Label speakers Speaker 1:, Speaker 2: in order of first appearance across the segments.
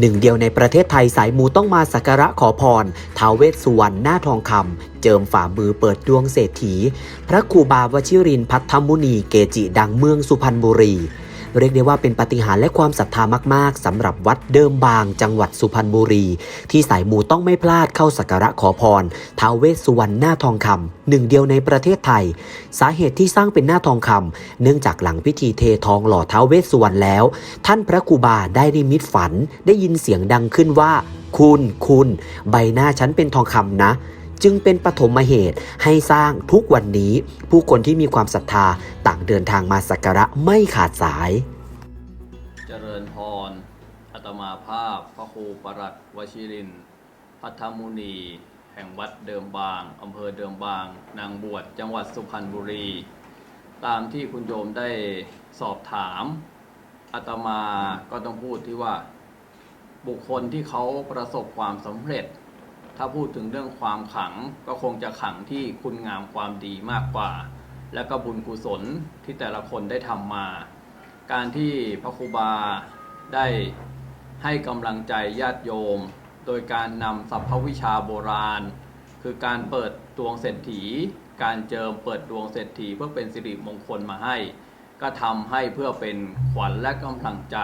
Speaker 1: หนึ่งเดียวในประเทศไทยสายมูต้องมาสักการะขอพรท้าวเวสสุวรรณหน้าทองคำเจิมฝ่ามือเปิดดวงเศรษฐี พระครูบาวชิรินพัทธมุนีเกจิดังเมืองสุพรรณบุรี เรียกได้ว่าเป็นปาฏิหารย์และความศรัทธามาก ๆสำหรับวัดเดิมบาง จังหวัดสุพรรณบุรี ที่สายมูต้องไม่พลาดเข้าสักการะขอพรท้าวเวสสุวรรณหน้าทองคำหนึ่งเดียวในประเทศไทย สาเหตุที่สร้างเป็นหน้าทองคำเนื่องจากหลังพิธีเททองหล่อท้าวเวสสุวรรณแล้ว ท่านพระครูบาได้นิมิตฝัน ได้ยินเสียงดังขึ้นว่า คุณคุณ ใบหน้าฉันเป็นทองคำนะ จึงเป็นปฐมเหตุให้สร้างทุกวันนี้ ผู้คนที่มีความศรัทธาต่างเดินทางมาสักการะไม่ขาดสาย
Speaker 2: เจริญพรอัตมาภาพพระครูประหลัดวชิรินพัทธมุนี แห่งวัดเดิมบางอำเภอเดิมบาง นางบวชจังหวัดสุพรรณบุรี ตามที่คุณโยมได้สอบถามอาตมาก็ต้องพูดที่ว่าบุคคลที่เขาประสบความสำเร็จ ถ้าพูดถึงเรื่องความขังก็คงจะขังที่คุณงามความดีมากกว่า และก็บุญกุศลที่แต่ละคนได้ทำมา การที่พระครูบาได้ให้กำลังใจญาติโยม โดยการนำสัพพวิชาโบราณ คือการเปิดดวงเศรษฐี การเจิมเปิดดวงเศรษฐีเพื่อเป็นสิริมงคลมาให้ ก็ทำให้เพื่อเป็นขวัญและกำลังใจ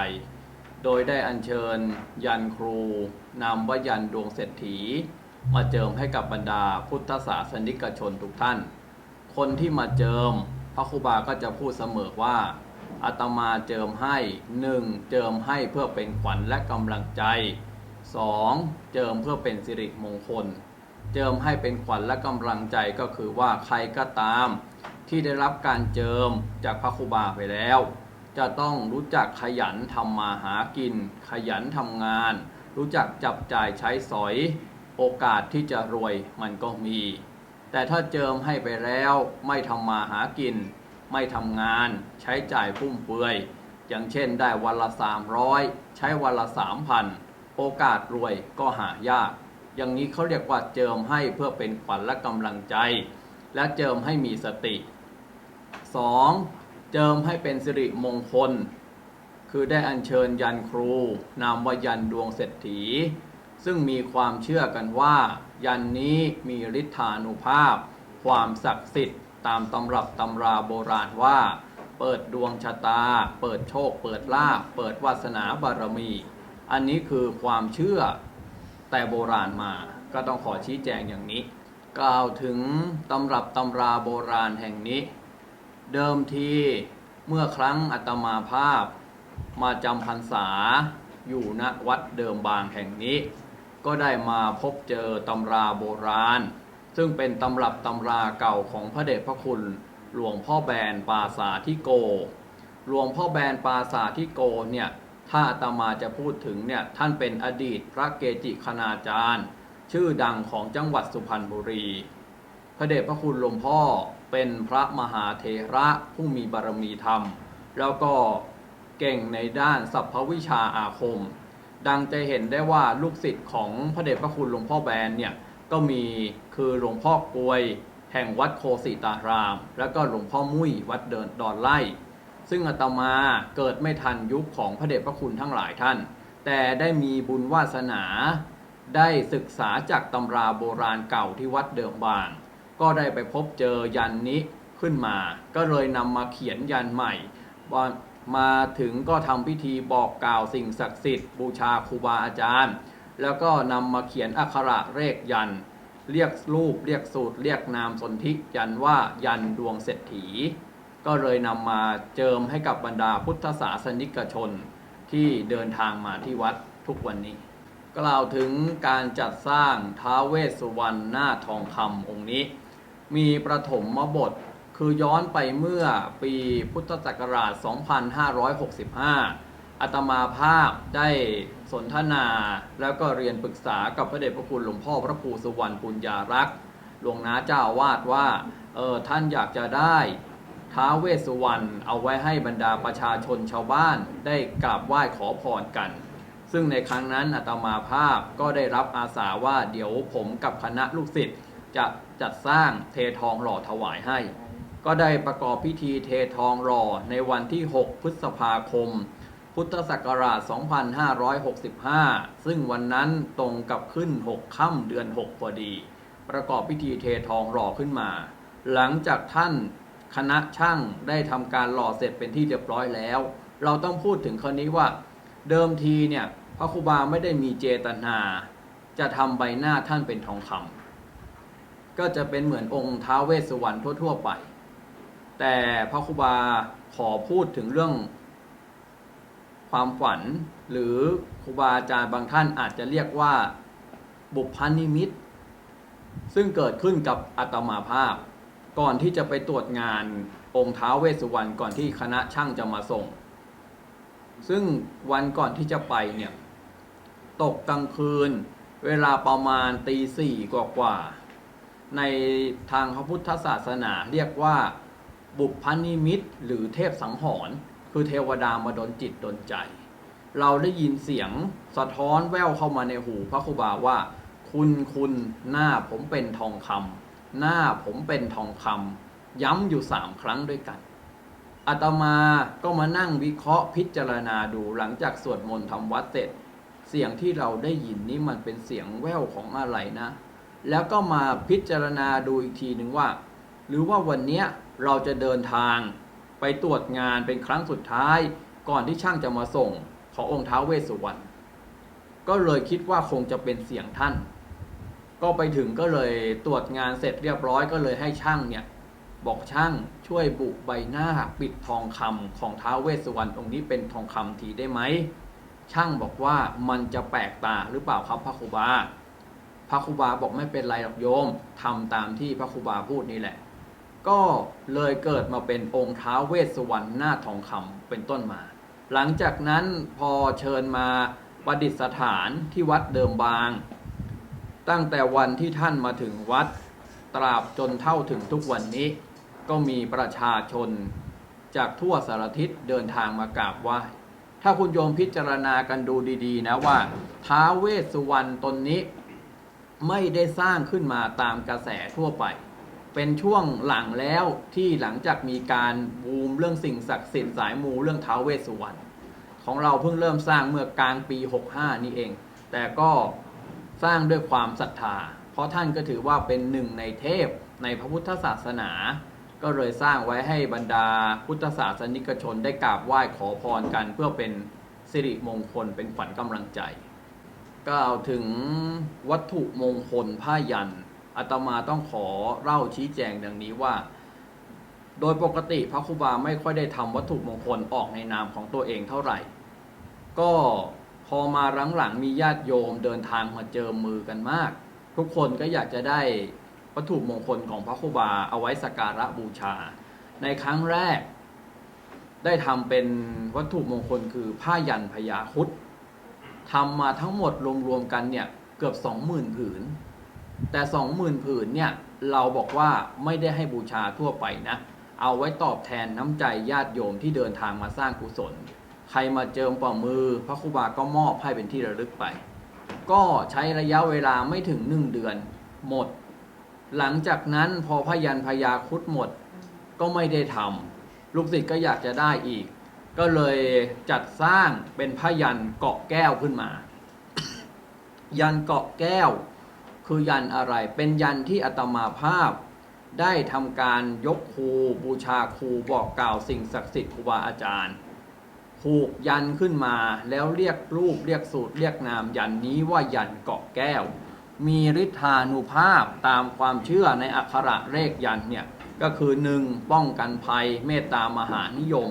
Speaker 2: โดยได้อัญเชิญยันครูนำวยันดวงเศรษฐี มาเจิมให้กับบรรดาพุทธศาสนิกชนทุกท่าน คนที่มาเจิมพระครูบาก็จะพูดเสมอว่าอาตมาเจิมให้หนึ่งเจิมให้เพื่อเป็นขวัญและกำลังใจสองเจิมเพื่อเป็นสิริมงคล เจิมให้เป็นขวัญและกำลังใจก็คือว่าใครก็ตาม ที่ได้รับการเจิมจากพระครูบาไปแล้ว จะต้องรู้จักขยันทำมาหากิน ขยันทำงาน รู้จักจับจ่ายใช้สอย โอกาสที่จะรวยมันก็มี แต่ถ้าเจิมให้ไปแล้วไม่ทำมาหากิน ไม่ทำงาน ใช้จ่ายฟุ่มเฟือย อย่างเช่นได้วันละ 300 ใช้วันละ 3,000 โอกาสรวยก็หายาก อย่างนี้เขาเรียกว่าเจิมให้เพื่อเป็นขวัญและกำลังใจ และเจิมให้มีสติ 2. เจิมให้เป็นสิริมงคล คือได้อัญเชิญยันครู นามว่ายันดวงเศรษฐี ซึ่งมีความเชื่อกันว่า ยันนี้มีฤทธานุภาพ ความศักดิ์สิทธิ์ตามตำรับตำราโบราณว่า เปิดดวงชะตา เปิดโชค เปิดลาภเปิดวาสนาบารมี อันนี้คือความเชื่อแต่โบราณมาก็ต้องขอชี้แจงอย่างนี้ กล่าวถึงตำรับตำราโบราณแห่งนี้ เดิมทีเมื่อครั้งอัตมาภาพมาจำพรรษาอยู่ณวัดเดิมบางแห่งนี้ ก็ได้มาพบเจอตำราโบราณ ซึ่งเป็นตำรับตำราเก่าของพระเดชพระคุณหลวงพ่อแบนปาสาธิโก หลวงพ่อแบนปาสาธิโกเนี่ยถ้าอาตมาจะพูดถึงเนี่ยท่านเป็นอดีตพระเกจิคณาจารย์ ชื่อดังของจังหวัดสุพรรณบุรี พระเดชพระคุณหลวงพ่อ เป็นพระมหาเถระผู้มีบารมีธรรม แล้วก็เก่งในด้านสัพพวิชาอาคม ดังจะเห็นได้ว่าลูกศิษย์ของพระเดชพระคุณหลวงพ่อแบนเนี่ยก็มีคือหลวงพ่อกวย แห่งวัดโคสิตาราม แล้วก็หลวงพ่อมุ้ยวัดเดินดอนไล่ ซึ่งอาตมาเกิดไม่ทันยุคของพระเดชพระคุณทั้งหลายท่าน แต่ได้มีบุญวาสนา ได้ศึกษาจากตำราโบราณเก่าที่วัดเดิมบาง ก็ได้ไปพบเจอยันนี้ขึ้นมา ก็เลยนำมาเขียนยันใหม่มาถึงก็ทำพิธีบอกกล่าวสิ่งศักดิ์สิทธิ์บูชาครูบาอาจารย์ แล้วก็นำมาเขียนอักขระเลขยัน เรียกรูปเรียกสูตร เรียกนามสนธิยันว่ายันดวงเศรษฐี ก็เลยนำมาเจิมให้กับบรรดาพุทธศาสนิกชนที่เดินทางมาที่วัดทุกวันนี้ กล่าวถึงการจัดสร้างท้าเวสสุวรรณหน้าทองคำองค์นี้ มีประถมมบท คือย้อนไปเมื่อปีพุทธศักราช 2565 อาตมาภาพได้สนทนาแล้วก็เรียนปรึกษากับพระเดชพระคุณหลวงพ่อพระครูสุวรรณปุญญารักษ์หลวงนาเจ้าวาดว่าเออท่านอยากจะได้ท้าเวสสุวรรณเอาไว้ให้บรรดาประชาชนชาวบ้านได้กราบไหว้ขอพรกัน ซึ่งในครั้งนั้นอาตมาภาพก็ได้รับอาสาว่าเดี๋ยวผมกับคณะลูกศิษย์ จะจัดสร้างเททองหล่อถวายให้ ก็ได้ประกอบพิธีเททองหล่อในวันที่ 6 พฤษภาคม พุทธศักราช 2565 ซึ่งวันนั้นตรงกับขึ้น 6 ค่ำเดือน 6 พอดี ประกอบพิธีเททองหล่อขึ้นมา หลังจากท่านคณะช่างได้ทำการหล่อเสร็จเป็นที่เรียบร้อยแล้ว เราต้องพูดถึงคนนี้ว่าเดิมทีเนี่ยพระครูบาไม่ได้มีเจตนา จะทำใบหน้าท่านเป็นทองคำ ก็จะเป็นเหมือนองค์ท้าวเวสสุวรรณทั่ว ๆ ไป แต่พระครูบาขอพูดถึงเรื่องความฝัน หรือครูบาอาจารย์บางท่านอาจจะเรียกว่าบุพานิมิต ซึ่งเกิดขึ้นกับอาตมาภาพ ก่อนที่จะไปตรวจงานองค์ท้าวเวสสุวรรณก่อนที่คณะช่างจะมาส่ง ซึ่งวันก่อนที่จะไปเนี่ย ตกกลางคืน เวลาประมาณตีสี่กว่าๆ ในทางพระพุทธศาสนาเรียกว่าบุพนิมิตหรือเทพสังหรณ์คือเทวดามาดนจิตดนใจ เราได้ยินเสียงสะท้อนแว่วเข้ามาในหูพระครูบาว่า คุณคุณหน้าผมเป็นทองคำหน้าผมเป็นทองคำย้ำอยู่สามครั้งด้วยกันอาตมาก็มานั่งวิเคราะห์พิจารณาดูหลังจากสวดมนต์ทำวัดเสร็จ เสียงที่เราได้ยินนี้มันเป็นเสียงแว่วของอะไรนะ แล้วก็มาพิจารณาดูอีกทีหนึ่งว่า หรือว่าวันนี้เราจะเดินทางไปตรวจงานเป็นครั้งสุดท้าย ก่อนที่ช่างจะมาส่งขององค์ท้าวเวสสุวรรณก็เลยคิดว่าคงจะเป็นเสียงท่าน ก็ไปถึงก็เลยตรวจงานเสร็จเรียบร้อยก็เลยให้ช่างเนี่ยบอกช่างช่วยบุใบหน้าปิดทองคำของท้าวเวสสุวรรณองค์นี้เป็นทองคำทีได้ไหมช่างบอกว่ามันจะแปลกตาหรือเปล่าครับพระครูบา พระครูบาบอกไม่เป็นไรหรอกโยมทำตามที่พระครูบาพูดนี่แหละ ก็เลยเกิดมาเป็นองค์ท้าเวสสุวรรณหน้าทองคำเป็นต้นมา หลังจากนั้นพอเชิญมาประดิษฐานที่วัดเดิมบาง ตั้งแต่วันที่ท่านมาถึงวัดตราบจนเท่าถึงทุกวันนี้ ก็มีประชาชนจากทั่วสารทิศเดินทางมากราบไหว้ถ้าคุณโยมพิจารณากันดูดี ๆ นะว่าท้าเวสสุวรรณตนนี้ ไม่ได้สร้างขึ้นมาตามกระแสทั่วไป เป็นช่วงหลังแล้วที่หลังจากมีการบูมเรื่องสิ่งศักดิ์สิทธิ์สายมูเรื่องท้าวเวสสุวรรณของเราเพิ่งเริ่มสร้างเมื่อกลางปี 65 นี้เอง แต่ก็สร้างด้วยความศรัทธา เพราะท่านก็ถือว่าเป็นหนึ่งในเทพในพระพุทธศาสนา ก็เลยสร้างไว้ให้บรรดาพุทธศาสนิกชนได้กราบไหว้ขอพรกัน เพื่อเป็นสิริมงคลเป็นขวัญกำลังใจ กล่าวถึงวัตถุมงคลผ้ายันอาตมาต้องขอเล่าชี้แจงดังนี้ว่า โดยปกติพระครูบาไม่ค่อยได้ทำวัตถุมงคลออกในนามของตัวเองเท่าไหร่ ก็พอมาหลังๆมีญาติโยมเดินทางมาเจอมือกันมาก ทุกคนก็อยากจะได้วัตถุมงคลของพระครูบาเอาไว้สักการะบูชา ในครั้งแรก ได้ทำเป็นวัตถุมงคลคือผ้ายันพญาคุด ทำมาทั้งหมดรวมๆกันเนี่ยเกือบสองหมื่นผืน แต่สองหมื่นผืนเนี่ยเราบอกว่าไม่ได้ให้บูชาทั่วไปนะ เอาไว้ตอบแทนน้ำใจญาติโยมที่เดินทางมาสร้างกุศล ใครมาเจิมป่อมือ พระครูบาก็มอบให้เป็นที่ระลึกไป ก็ใช้ระยะเวลาไม่ถึงหนึ่งเดือนหมด หลังจากนั้นพอพยันพยาคุดหมด ก็ไม่ได้ทำลูกศิษย์ก็อยากจะได้อีก ก็เลยจัดสร้างเป็นพยันเกาะแก้วขึ้นมา ยันเกาะแก้ว คือยันอะไร เป็นยันที่อาตมาภาพ ได้ทำการยกครูบูชาครูบอกกล่าวสิ่งศักดิ์สิทธิ์ครูบาอาจารย์ผูกยันขึ้นมาแล้วเรียกรูปเรียกสูตรเรียกนามยันนี้ว่ายันเกาะแก้ว มีฤทธานุภาพตามความเชื่อในอักขระเลขยันเนี่ยก็คือหนึ่งป้องกันภัยเมตตามหานิยม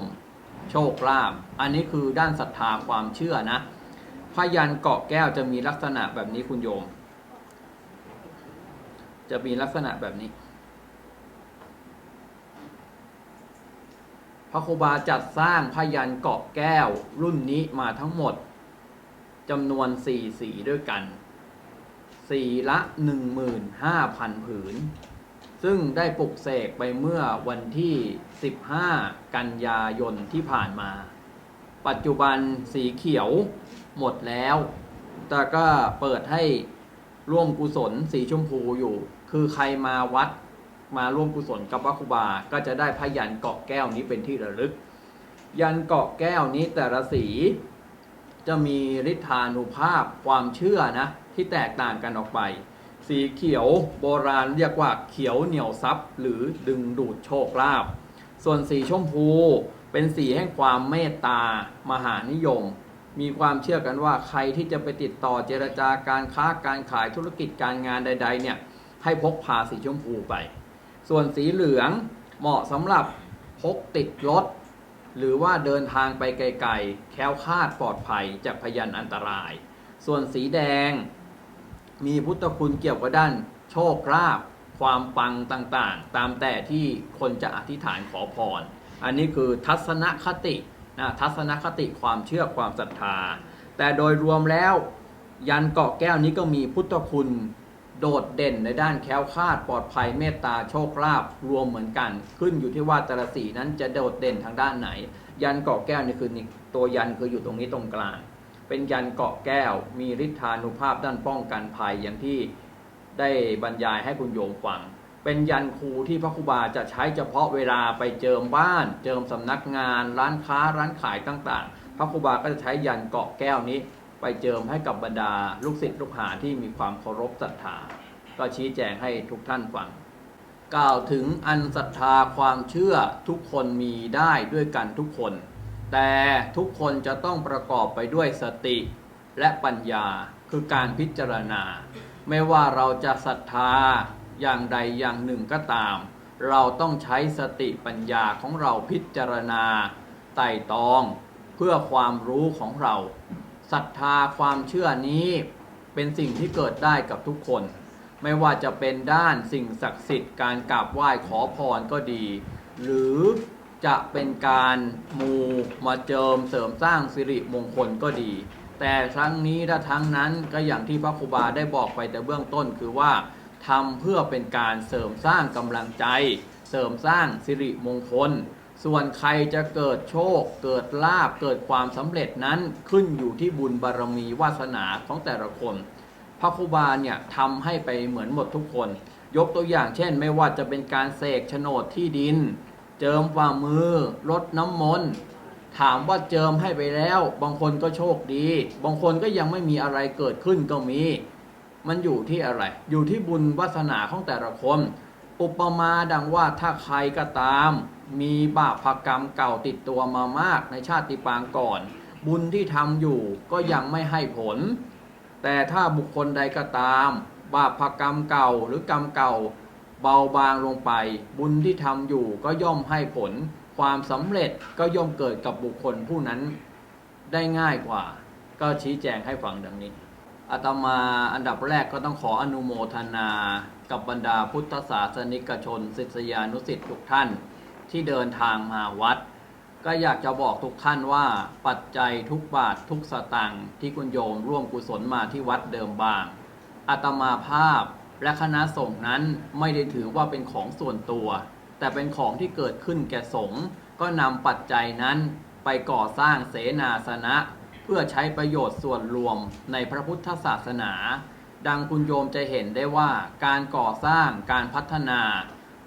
Speaker 2: โชคลาภอันนี้คือด้านศรัทธาความเชื่อนะพยันเกาะแก้วจะมีลักษณะแบบนี้คุณโยม จะมีลักษณะแบบนี้ พระครูบาจัดสร้างพยันเกาะแก้วรุ่นนี้มาทั้งหมดจำนวนสี่สีด้วยกัน สีละหนึ่งหมื่นห้าพันผืน ซึ่งได้ปลุกเสกไปเมื่อวันที่ 15 กันยายนที่ผ่านมา ปัจจุบันสีเขียวหมดแล้ว แต่ก็เปิดให้ร่วมกุศลสีชมพูอยู่ คือใครมาวัดมาร่วมกุศลกับพระครูบา ก็จะได้พยันเกาะแก้วนี้เป็นที่ระลึก ยันเกาะแก้วนี้แต่ละสี จะมีฤทธานุภาพความเชื่อนะที่แตกต่างกันออกไป สีเขียวโบราณเรียกว่าเขียวเหนียวซับหรือดึงดูดโชคลาภส่วนสีชมพูเป็นสีแห่งความเมตตามหานิยม มีความเชื่อกันว่าใครที่จะไปติดต่อเจรจาการค้าการขายธุรกิจการงานใด ๆ เนี่ยให้พกพาสีชมพูไป ส่วนสีเหลืองเหมาะสำหรับพกติดรถ หรือว่าเดินทางไปไกลๆ แค้วคาดปลอดภัยจากพยันอันตราย ส่วนสีแดง มีพุทธคุณเกี่ยวกับด้าน โชคลาภความปังต่างๆ ตามแต่ที่คนจะอธิษฐานขอพร อันนี้คือทัศนคตินะทัศนคติความเชื่อความศรัทธา แต่โดยรวมแล้วยันเกาะแก้วนี้ก็มีพุทธคุณโดดเด่นในด้านแคล้วคลาดปลอดภัยเมตตาโชคลาภรวมเหมือนกัน ขึ้นอยู่ที่ว่าแต่ละสีนั้นจะโดดเด่นทางด้านไหน ยันเกาะแก้วนี่คือตัวยันคืออยู่ตรงนี้ตรงกลาง เป็นยันเกาะแก้ว มีฤทธานุภาพด้านป้องกันภัยอย่างที่ได้บรรยายให้คุณโยมฟัง เป็นยันครูที่พระครูบาจะใช้เฉพาะเวลาไปเจิมบ้าน เจิมสำนักงาน ร้านค้าร้านขายต่างๆ พระครูบาก็จะใช้ยันเกาะแก้วนี้ ไปเจิมให้กับบรรดาลูกศิษย์ลูกหาที่มีความเคารพศรัทธา ก็ชี้แจงให้ทุกท่านฟังกล่าวถึงอันศรัทธาความเชื่อทุกคนมีได้ด้วยกันทุกคน แต่ทุกคนจะต้องประกอบไปด้วยสติและปัญญาคือการพิจารณา ไม่ว่าเราจะศรัทธาอย่างใดอย่างหนึ่งก็ตาม เราต้องใช้สติปัญญาของเราพิจารณา ไต่ตอง เพื่อความรู้ของเราศรัทธาความเชื่อนี้เป็นสิ่งที่เกิดได้กับทุกคน ไม่ว่าจะเป็นด้านสิ่งศักดิ์สิทธิ์การกราบไหว้ขอพรก็ดี หรือ จะเป็นการมูมาเจิมเสริมสร้างสิริมงคลก็ดี แต่ครั้งนี้และทั้งนั้นก็อย่างที่พระครูบาได้บอกไปแต่เบื้องต้นคือว่าทำเพื่อเป็นการเสริมสร้างกำลังใจ เสริมสร้างสิริมงคล ส่วนใครจะเกิดโชค เกิดลาบเกิดความสำเร็จนั้นขึ้นอยู่ที่บุญบารมีวาสนาของแต่ละคน พระครูบาเนี่ยทำให้ไปเหมือนหมดทุกคน ยกตัวอย่างเช่น ไม่ว่าจะเป็นการเสกโฉนดที่ดิน เจิมฝ่ามือรดน้ำมนต์ถามว่าเจิมให้ไปแล้ว บางคนก็โชคดี บางคนก็ยังไม่มีอะไรเกิดขึ้นก็มี มันอยู่ที่อะไร อยู่ที่บุญวาสนาของแต่ละคน อุปมาดังว่าถ้าใครก็ตาม มีบาปกรรมเก่าติดตัวมามากในชาติปางก่อน บุญที่ทำอยู่ก็ยังไม่ให้ผล แต่ถ้าบุคคลใดก็ตาม บาปกรรมเก่าหรือกรรมเก่า เบาบางลงไป บุญที่ทำอยู่ก็ย่อมให้ผล ความสำเร็จก็ย่อมเกิดกับบุคคลผู้นั้นได้ง่ายกว่า ก็ชี้แจงให้ฟังดังนี้อาตมาอันดับแรกก็ต้องขออนุโมทนา กับบรรดาพุทธศาสนิกชนศิษยานุศิษย์ทุกท่านที่เดินทางมาวัด ก็อยากจะบอกทุกท่านว่าปัจจัยทุกบาททุกสตังค์ที่คุณโยมร่วมกุศลมาที่วัดเดิมบางอาตมาภาพ และคณะสงฆ์นั้นไม่ได้ถือว่าเป็นของส่วนตัว แต่เป็นของที่เกิดขึ้นแก่สงฆ์ก็นำปัจจัยนั้นไปก่อสร้างเสนาสนะ เพื่อใช้ประโยชน์ส่วนรวมในพระพุทธศาสนา ดังคุณโยมจะเห็นได้ว่าการก่อสร้างการพัฒนา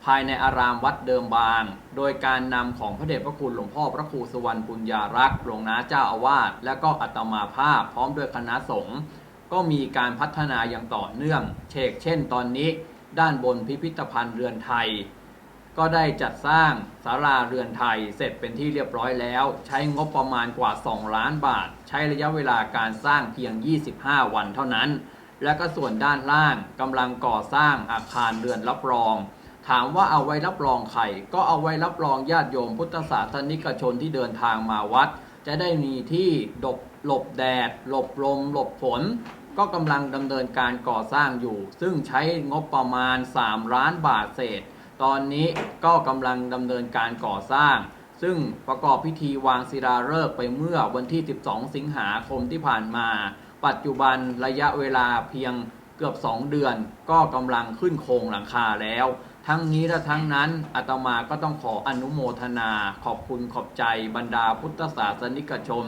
Speaker 2: ภายในอารามวัดเดิมบาง โดยการนำของพระเดชพระคุณหลวงพ่อพระครูสุวรรณปุญญารักษ์หลวงนาเจ้าอาวาสและก็อัตมาภาพพร้อมด้วยคณะสงฆ์ ก็มีการพัฒนาอย่างต่อเนื่อง เชกเช่นตอนนี้ด้านบนพิพิธภัณฑ์เรือนไทย ก็ได้จัดสร้างศาลาเรือนไทยเสร็จเป็นที่เรียบร้อยแล้ว ใช้งบประมาณกว่า 2 ล้านบาท ใช้ระยะเวลาการสร้างเพียง 25 วันเท่านั้น และก็ส่วนด้านล่างกำลังก่อสร้างอาคารเรือนรับรอง ถามว่าเอาไว้รับรองใครก็เอาไว้รับรองญาติโยมพุทธศาสนิกชนที่เดินทางมาวัด จะได้มีที่หลบหลบแดด หลบลม หลบฝน ก็กำลังดำเนินการก่อสร้างอยู่ ซึ่งใช้งบประมาณ 3 ล้านบาทเศษ ตอนนี้ก็กำลังดำเนินการก่อสร้าง ซึ่งประกอบพิธีวางศิลาฤกษ์ไปเมื่อวันที่ 12 สิงหาคมที่ผ่านมา ปัจจุบันระยะเวลาเพียงเกือบ 2 เดือน ก็กำลังขึ้นโครงหลังคาแล้ว ทั้งนี้และทั้งนั้นอาตมาก็ต้องขออนุโมทนา ขอบคุณขอบใจบรรดาพุทธศาสนิกชน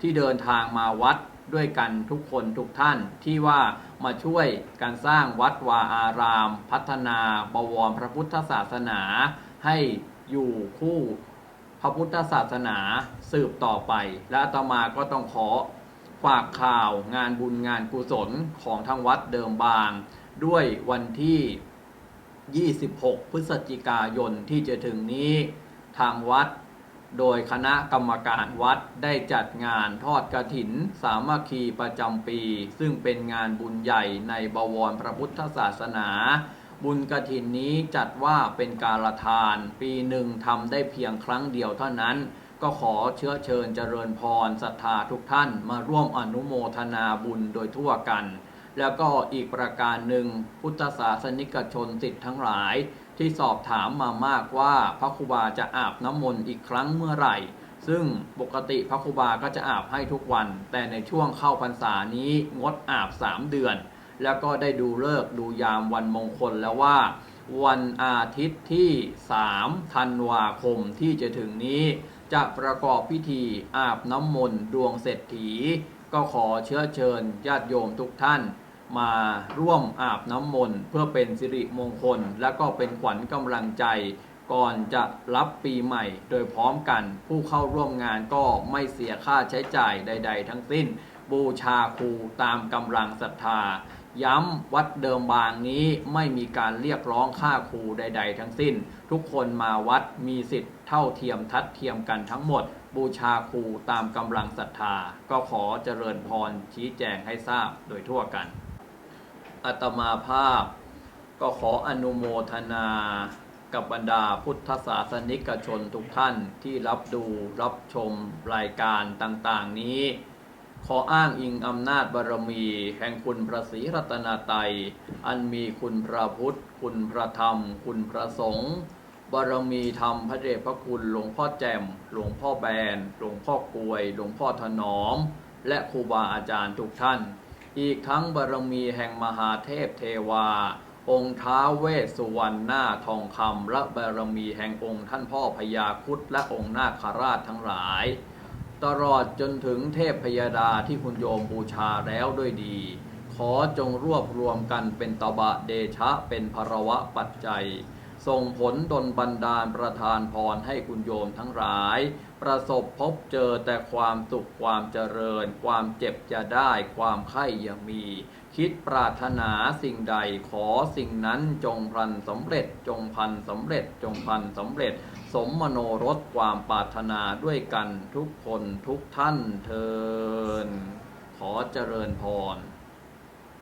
Speaker 2: ที่เดินทางมาวัด ด้วยกันทุกคนทุกท่านที่ว่ามาช่วยการสร้างวัดวาอาราม พัฒนาบวรพระพุทธศาสนา ให้อยู่คู่พระพุทธศาสนาสืบต่อไป และอาตมาก็ต้องขอฝากข่าวงานบุญงานกุศลของทางวัดเดิมบาง ด้วยวันที่ 26 พฤศจิกายนที่จะถึงนี้ ทางวัด โดยคณะกรรมการวัดได้จัดงานทอดกระถิน สามัคคีประจำปี ซึ่งเป็นงานบุญใหญ่ในบวรพระพุทธศาสนา บุญกระถินนี้จัดว่าเป็นการลทาน ปีหนึ่งทำได้เพียงครั้งเดียวเท่านั้น ก็ขอเชื้อเชิญเจริญพรศรัทธาทุกท่านมาร่วมอนุโมทนาบุญโดยทั่วกัน แล้วก็อีกประการหนึ่งพุทธศาสนิกชนสิทธิ์ทั้งหลาย ที่สอบถามมามากว่าพระครูบาจะอาบน้ำมนต์อีกครั้งเมื่อไหร่ ซึ่งปกติพระครูบาก็จะอาบให้ทุกวัน แต่ในช่วงเข้าพรรษานี้งดอาบ 3 เดือน แล้วก็ได้ดูเลิกดูยามวันมงคลแล้วว่า วันอาทิตย์ที่ 3 ธันวาคมที่จะถึงนี้ จะประกอบพิธีอาบน้ำมนต์ดวงเศรษฐี ก็ขอเชื้อเชิญญาติโยมทุกท่าน มาร่วมอาบน้ำมนต์เพื่อเป็นสิริมงคล และก็เป็นขวัญกำลังใจ ก่อนจะรับปีใหม่ โดยพร้อมกันผู้เข้าร่วมงานก็ไม่เสียค่าใช้จ่ายใด ๆ ทั้งสิ้น บูชาครูตามกำลังศรัทธา ย้ำวัดเดิมบางนี้ไม่มีการเรียกร้องค่าครูใด ๆ ทั้งสิ้น ทุกคนมาวัดมีสิทธิ์เท่าเทียมทัดเทียมกันทั้งหมดบูชาครูตามกำลังศรัทธา ก็ขอเจริญพรชี้แจงให้ทราบโดยทั่วกัน อัตมาภาพ ก็ขออนุโมทนากับบรรดาพุทธศาสนิกชนทุกท่านที่รับดูรับชมรายการต่างๆนี้ ขออ้างอิงอำนาจบารมี แห่งคุณพระศรีรัตนตรัยอันมีคุณพระพุทธ คุณพระธรรม คุณพระสงฆ์บารมีธรรมพระเดชพระคุณหลวงพ่อแจ่มหลวงพ่อแบน หลวงพ่อกลวย หลวงพ่อถนอม และครูบาอาจารย์ทุกท่าน อีกทั้งบารมีแห่งมหาเทพเทวา องค์ท้าเวสสุวรรณหน้าทองคำและบารมีแห่งองค์ท่านพ่อพญาคุดและองค์นาคราชทั้งหลาย ตลอดจนถึงเทพพยดาที่คุณโยมบูชาแล้วด้วยดี ขอจงรวบรวมกันเป็นตบะเดชะเป็นภรวะปัจจัย ส่งผลดลบันดาลประทานพรให้คุณโยมทั้งหลาย ประสบพบเจอแต่ความสุขความเจริญ ความเจ็บจะได้ความไข่อย่ามี คิดปรารถนาสิ่งใดขอสิ่งนั้นจงพันสำเร็จจงพันสำเร็จจงพันสำเร็จ สมมโนรสความปรารถนาด้วยกันทุกคนทุกท่านเทินขอเจริญพร